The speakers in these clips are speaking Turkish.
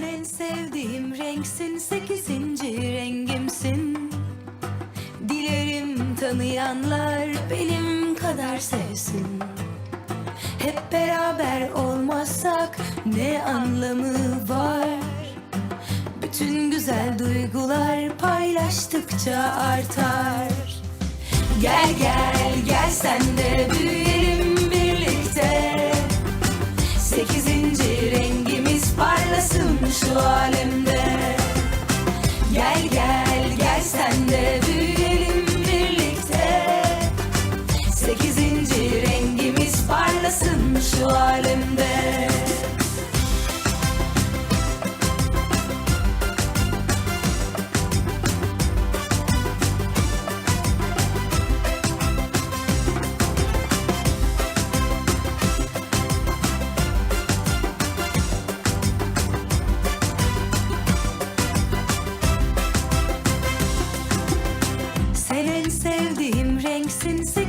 Sen en sevdiğim renksin sekizinci rengimsin. Dilerim tanıyanlar benim kadar sevsin. Hep beraber olmazsak ne anlamı var? Bütün güzel duygular paylaştıkça artar. Gel gel gel sen de büyüyelim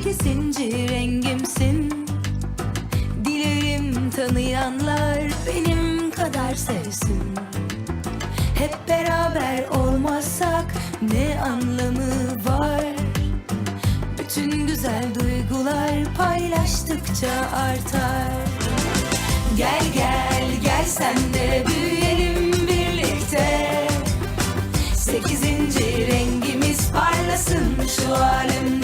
sekizinci rengimsin. Dilerim tanıyanlar benim kadar sevsin. Hep beraber olmazsak ne anlamı var? Bütün güzel duygular paylaştıkça artar. Gel gel gel sen de büyüyelim birlikte. Sekizinci rengimiz parlasın şu alemde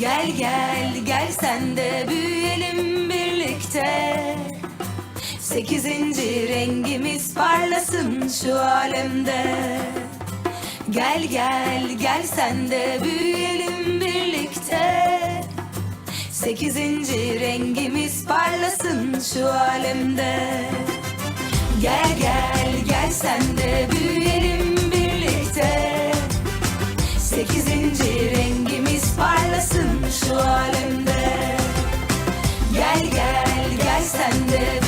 Gel gel gel sen de büyüyelim birlikte. Sekizinci rengimiz parlasın şu alemde. Gel gel gel sen de büyüyelim birlikte. Sekizinci rengimiz parlasın şu alemde. Gel gel gel sen de büyüyelim birlikte. Sekizinci parlasın şu alemde. Gel gel gel sen de